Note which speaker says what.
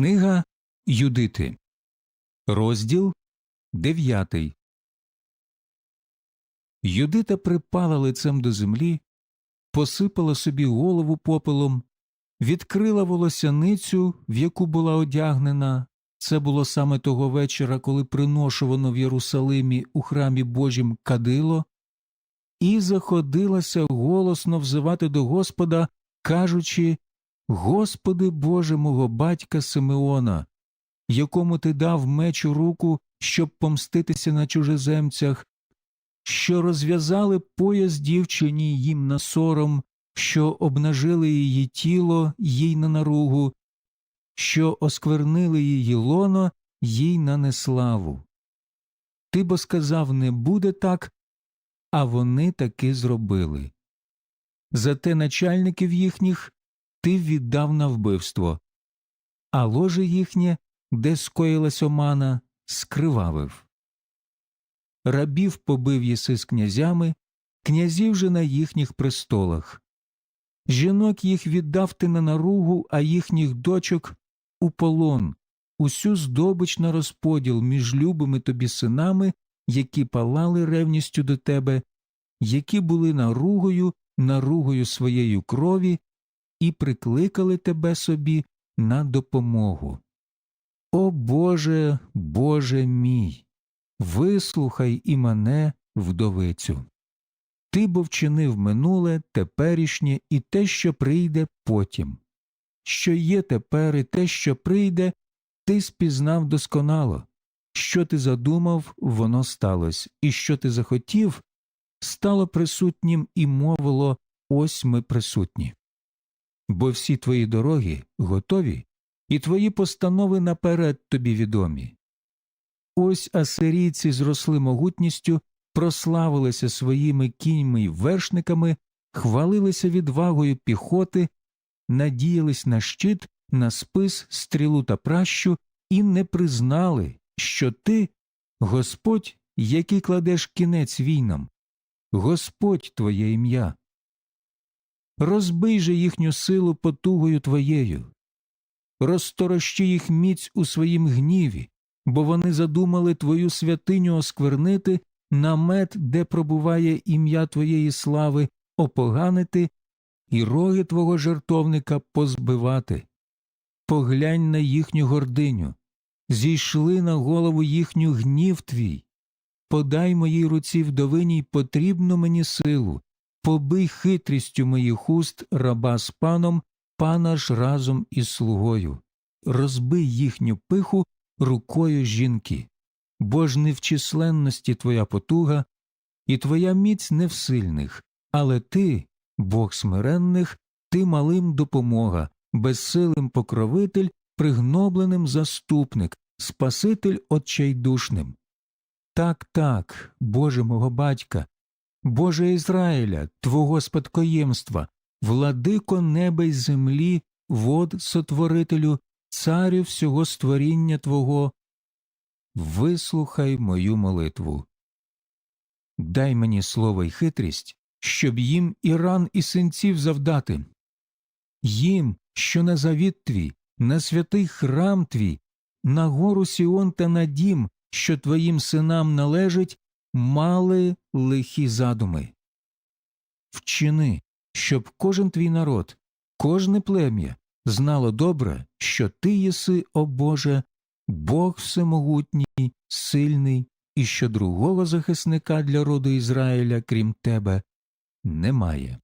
Speaker 1: Книга Юдити, розділ 9. Юдита припала лицем до землі, посипала собі голову попелом, відкрила волосяницю, в яку була одягнена. Це було саме того вечора, коли приношувано в Єрусалимі у храмі Божім кадило, і заходилася голосно взивати до Господа, кажучи Господи Боже мого батька Симеона, якому ти дав меч у руку, щоб помститися на чужеземцях, що розв'язали пояс дівчині їм на сором, що обнажили її тіло їй на наругу, що осквернили її лоно їй на неславу. Ти бо сказав не буде так, а вони таки зробили. Зате начальників їхніх ти віддав на вбивство, а ложе їхнє, де скоїлась омана, скривавив. Рабів побив єси з князями, князів же на їхніх престолах. Жінок їх віддав ти на наругу, а їхніх дочок у полон, усю здобич на розподіл між любими тобі синами, які палали ревністю до тебе, які були наругою, наругою своєю крові, і прикликали тебе собі на допомогу. О Боже, Боже мій, вислухай і мене, вдовицю. Ти бо вчинив минуле, теперішнє і те, що прийде потім. Що є тепер і те, що прийде, ти спізнав досконало. Що ти задумав, воно сталося, і що ти захотів, стало присутнім і мовило ось ми присутні. Бо всі твої дороги готові, і твої постанови наперед тобі відомі. Ось асирійці зросли могутністю, прославилися своїми кіньми й вершниками, хвалилися відвагою піхоти, надіялись на щит, на спис, стрілу та пращу і не признали, що ти Господь, який кладеш кінець війнам, Господь твоє ім'я. Розбий же їхню силу потугою твоєю, розторощи їх міць у своїм гніві, бо вони задумали твою святиню осквернити, намет, де пробуває ім'я твоєї слави, опоганити і роги твого жертовника позбивати. Поглянь на їхню гординю, зійшли на голову їхню гнів твій. Подай моїй руці вдовиній потрібну мені силу, побий хитрістю моїх уст раба з паном, пана ж разом із слугою, розбий їхню пиху рукою жінки, бо ж не в численності твоя потуга, і твоя міць не в сильних, але ти, Бог смиренних, ти малим допомога, безсилим покровитель, пригнобленим заступник, Спаситель отчайдушним. Так, так, Боже мого батька, Боже Ізраїля, Твого спадкоємства, владико неба й землі, вод сотворителю, царю всього створіння Твого, вислухай мою молитву. Дай мені слово й хитрість, щоб їм і ран, і синців завдати, їм, що на завіт твій, на святий храм твій, на гору Сіон та на дім, що твоїм синам належить, мали лихі задуми. Вчини, щоб кожен твій народ, кожне плем'я знало добре, що ти єси, о Боже, Бог всемогутній, сильний, і що другого захисника для роду Ізраїля, крім тебе, немає.